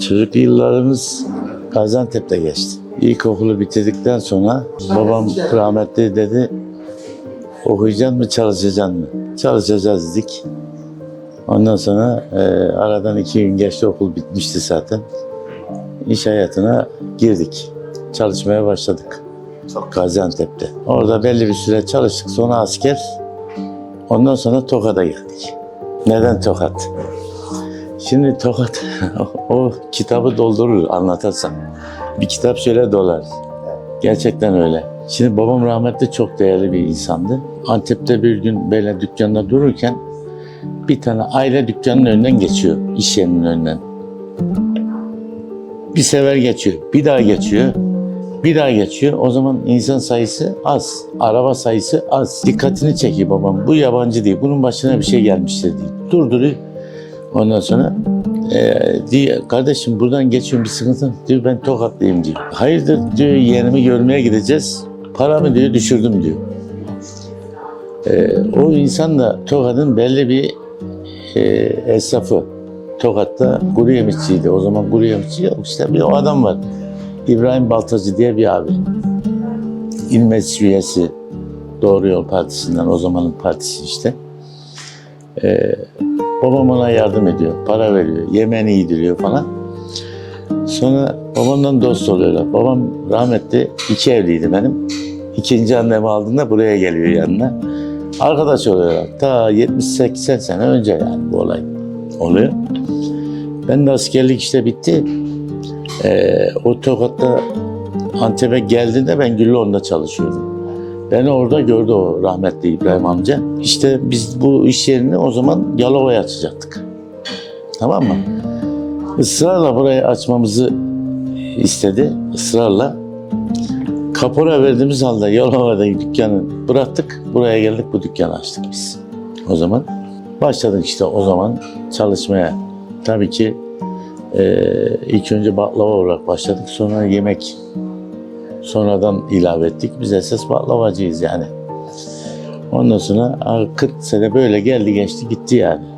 Çocuk yıllarımız Gaziantep'te geçti. İlkokulu bitirdikten sonra babam rahmetli dedi okuyacaksın mı çalışacaksın mı? Çalışacağız dedik. Ondan sonra e, aradan iki gün geçti okul bitmişti zaten. İş hayatına girdik. Çalışmaya başladık. Gaziantep'te. Orada belli bir süre çalıştık. Sonra asker. Ondan sonra Tokat'a geldik. Neden Tokat? Şimdi Tokat o kitabı doldurur anlatarsan. Bir kitap şöyle dolar. Gerçekten öyle. Şimdi babam rahmetli çok değerli bir insandı. Antep'te bir gün böyle dükkanda dururken bir tane aile dükkanının önünden geçiyor. iş yerinin önünden. Bir sefer geçiyor. Bir daha geçiyor. Bir daha geçiyor. O zaman insan sayısı az. Araba sayısı az. Dikkatini çekiyor babam. Bu yabancı değil. Bunun başına bir şey gelmiştir diye. Durduruyor. Ondan sonra eee diyor, kardeşim buradan geçiyorum bir sıkıntı mı?" diyor. Ben tokatlıyım diyor. Hayırdır diyor yeğenimi görmeye gideceğiz. Paramı diyor düşürdüm diyor. Eee, o insan da Tokat'ın belli bir eee esnafı. Tokat'ta kuru yemişçiydi. O zaman kuru yemişçi yok. İşte bir o adam var. İbrahim Baltacı diye bir abi. İl Meclis üyesi Doğru Yol Partisi'nden o zamanın partisi işte. Ee, babam ona yardım ediyor, para veriyor, yemeğini yediriyor falan. Sonra babamdan dost oluyorlar. Babam rahmetli iki evliydi benim. İkinci annemi aldığında buraya geliyor yanına. Arkadaş oluyorlar. Ta 70-80 sene önce yani bu olay oluyor. Ben de askerlik işte bitti. Ee, o Tokat'ta Antep'e geldiğinde ben Güllüoğlu'nda çalışıyordum. Beni orada gördü o rahmetli İbrahim amca. İşte biz bu iş yerini o zaman Yalova'ya açacaktık. Tamam mı? Israrla burayı açmamızı istedi. Israrla. Kapora verdiğimiz halde Yalova'daki dükkanı bıraktık. Buraya geldik bu dükkanı açtık biz. O zaman başladık işte o zaman çalışmaya. Tabii ki ee, ilk önce baklava olarak başladık. Sonra yemek sonradan ilave ettik. Biz esas baklavacıyız yani. Ondan sonra 40 sene böyle geldi geçti gitti yani.